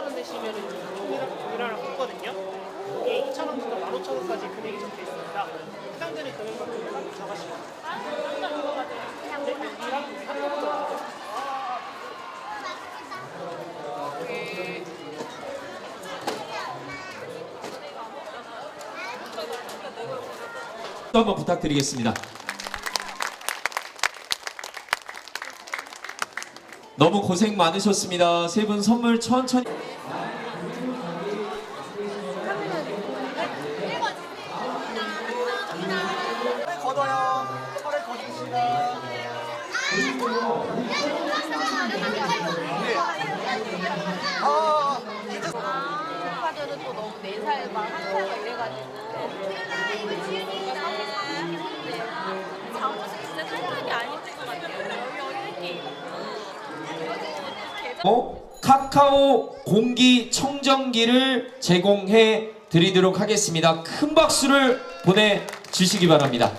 5,000원 되시면 동일하랑 같거든요. 이게 2,000원부터 15,000원까지 금액이 적혀 있습니다. 해당되는 금액만큼 딱 잡아주시면 돼요. 네, 이랑 한번더 또 한번 부탁드리겠습니다. 너무 고생 많으셨습니다. 세 분 선물 천천히. 아, 카드는 또 너무 4살 막 1살 이래가지고 잠옷을 진짜 탈하게 안 입을 것 같아요 여기 어릴 때 어? 카카오 공기 청정기를 제공해 드리도록 하겠습니다. 큰 박수를 보내 주시기 바랍니다.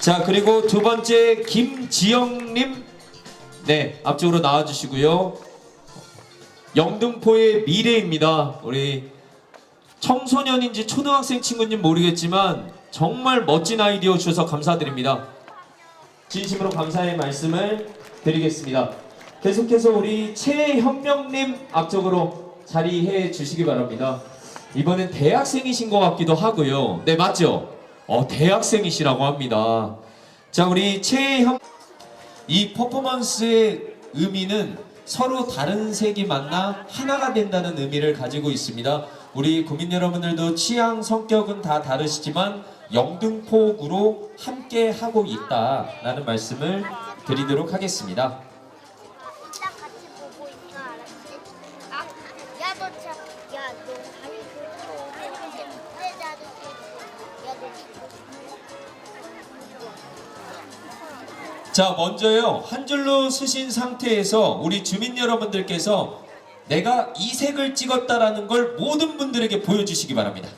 자, 그리고 두 번째 김지영님. 네, 앞쪽으로 나와 주시고요. 영등포의 미래입니다. 우리 청소년인지 초등학생 친구인지 모르겠지만 정말 멋진 아이디어 주셔서 감사드립니다. 진심으로 감사의 말씀을 드리겠습니다. 계속해서 우리 최현명님 앞쪽으로 자리해 주시기 바랍니다. 이번엔 대학생이신 것 같기도 하고요. 네, 맞죠? 어, 대학생이시라고 합니다. 자, 우리 최현 이 퍼포먼스의 의미는 서로 다른 색이 만나 하나가 된다는 의미를 가지고 있습니다. 우리 국민 여러분들도 취향, 성격은 다 다르시지만 영등포구로 함께 하고 있다라는 말씀을 드리도록 하겠습니다. 같이 보고 있어 알았지? 아, 야너 참, 야너 자, 먼저요. 한 줄로 쓰신 상태에서 우리 주민 여러분들께서 내가 이 색을 찍었다라는 걸 모든 분들에게 보여주시기 바랍니다.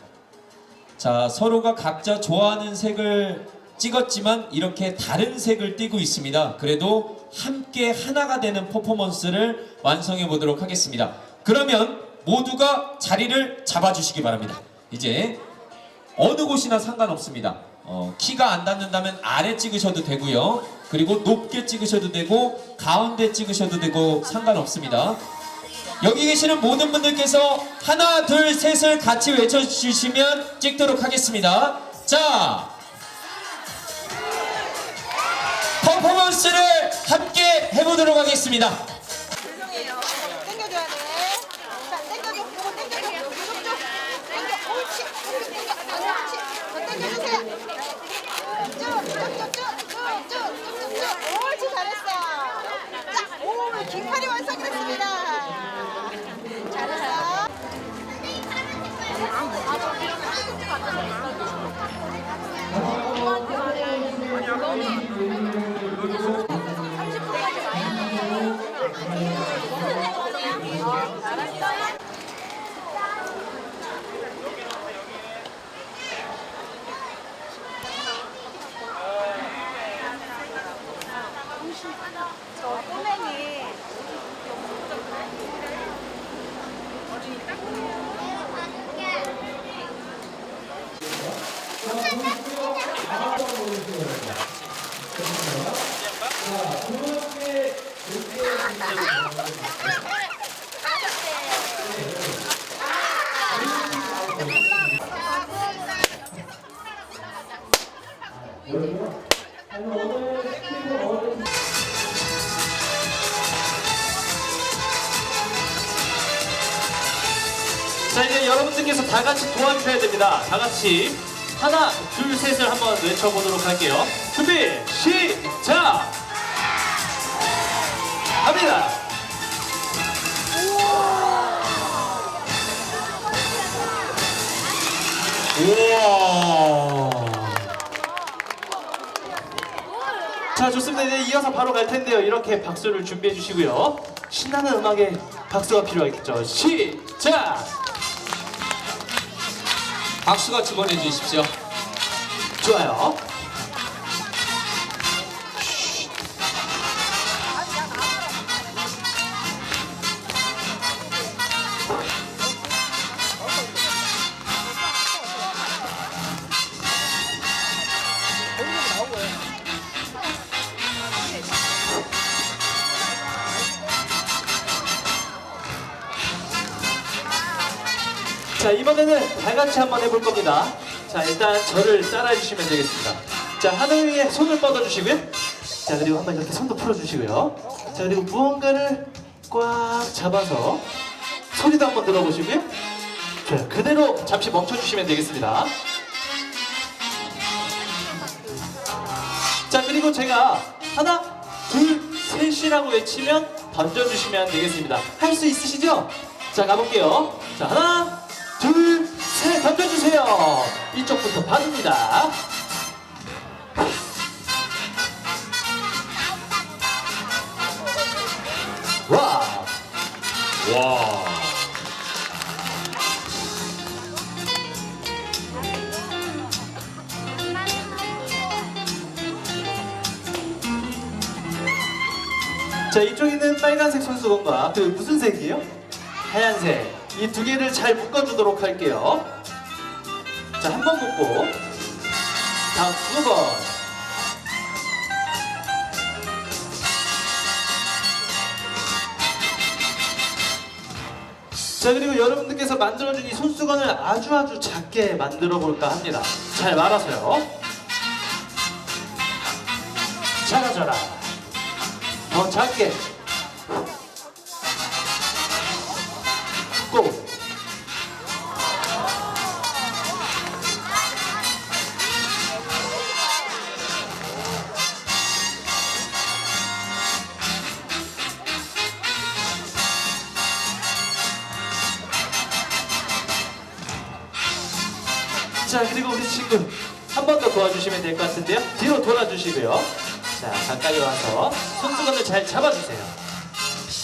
자, 서로가 각자 좋아하는 색을 찍었지만 이렇게 다른 색을 띠고 있습니다. 그래도 함께 하나가 되는 퍼포먼스를 완성해 보도록 하겠습니다. 그러면 모두가 자리를 잡아주시기 바랍니다. 이제 어느 곳이나 상관없습니다. 어, 키가 안 닿는다면 아래 찍으셔도 되고요. 그리고 높게 찍으셔도 되고 가운데 찍으셔도 되고 상관없습니다. 여기 계시는 모든 분들께서 하나 둘 셋을 같이 외쳐주시면 찍도록 하겠습니다. 자 퍼포먼스를 함께 해보도록 하겠습니다. 자 이제 여러분들께서 다 같이 도와주셔야 됩니다. 다 같이 하나, 둘, 셋을 한번 외쳐보도록 할게요. 준비, 시작! 자 좋습니다. 이제 이어서 바로 갈 텐데요. 이렇게 박수를 준비해 주시고요. 신나는 음악에 박수가 필요하겠죠. 시작! 박수같이 보내주십시오. 좋아요. 자 이번에는 다 같이 한번 해볼 겁니다. 자 일단 저를 따라해 주시면 되겠습니다. 자 하늘 위에 손을 뻗어 주시고요. 자 그리고 한번 이렇게 손도 풀어 주시고요. 자 그리고 무언가를 꽉 잡아서 소리도 한번 들어보시고요. 자 그대로 잠시 멈춰 주시면 되겠습니다. 자 그리고 제가 하나 둘 셋이라고 외치면 던져주시면 되겠습니다. 할 수 있으시죠? 자 가볼게요. 자 하나. 이쪽부터 받습니다. 와. 와. 자 이쪽에 있는 빨간색 손수건과 그 무슨 색이에요? 하얀색 이 두 개를 잘 묶어주도록 할게요 자 한번 묶고. 다음 두 번. 자 그리고 여러분들께서 만들어준 이 손수건을 아주 아주 작게 만들어 볼까 합니다. 잘 말아서요. 작아져라. 더 작게 자, 그리고 우리 친구 한번 더 도와주시면 될 것 같은데요. 뒤로 돌아주시고요. 자, 가까이 와서 손수건을 잘 잡아주세요.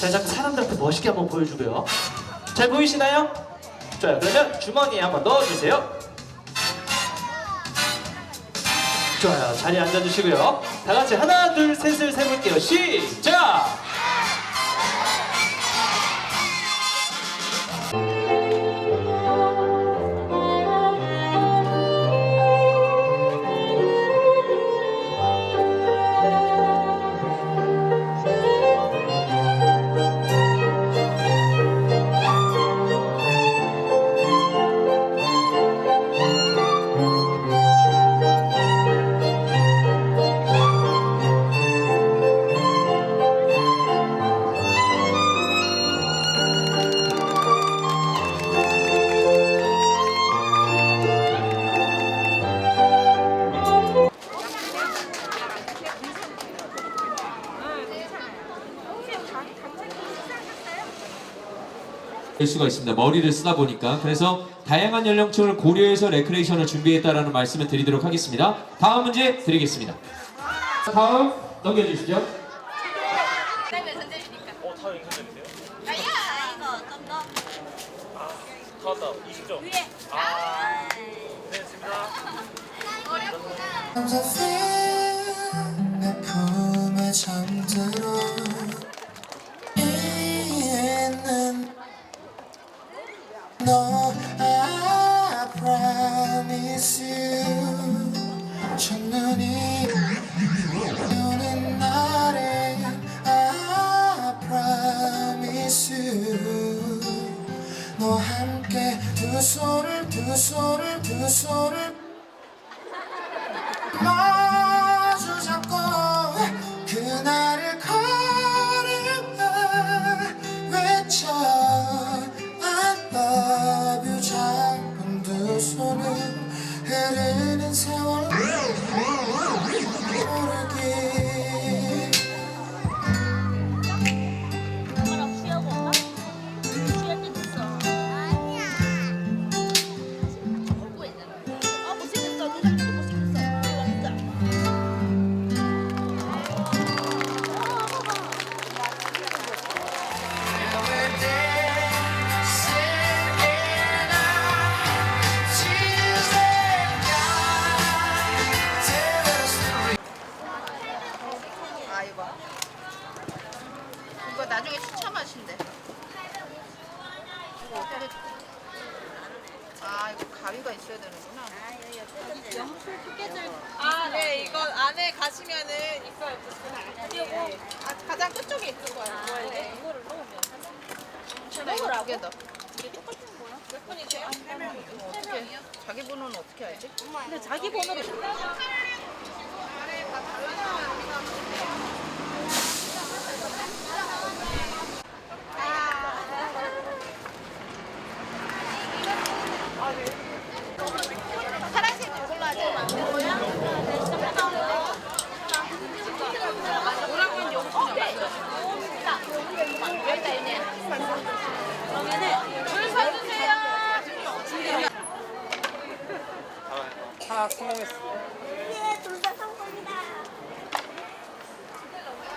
자, 자꾸 사람들한테 멋있게 한번 보여주고요. 잘 보이시나요? 좋아요. 그러면 주머니에 한번 넣어주세요. 좋아요. 자리에 앉아주시고요. 다 같이 하나, 둘, 셋을 세볼게요. 시작! 될 수가 있습니다. 머리를 쓰다 보니까 그래서 다양한 연령층을 고려해서 레크레이션을 준비했다라는 말씀을 드리도록 하겠습니다. 다음 문제 드리겠습니다. 다음 넘겨주시죠. 어, 다 연결되는데요? 다 왔다. 20점. 위에. 아. 네, 됐습니다. 내 품에 잠들어 promise you 첫눈이 아 이거 이거 나중에 추첨하신대 이거 어떻게 아 이거 가위가 있어야 되는구나 아, 네, 이거 안에 가시면은 있어요. 그리고 아, 가장 끝쪽에 있는 거예요. 네. 이거를 넣으면. 넣으라 두개 더. 이게 똑같은 거야? 자기 번호는 어떻게 알지? 근데 자기 파란색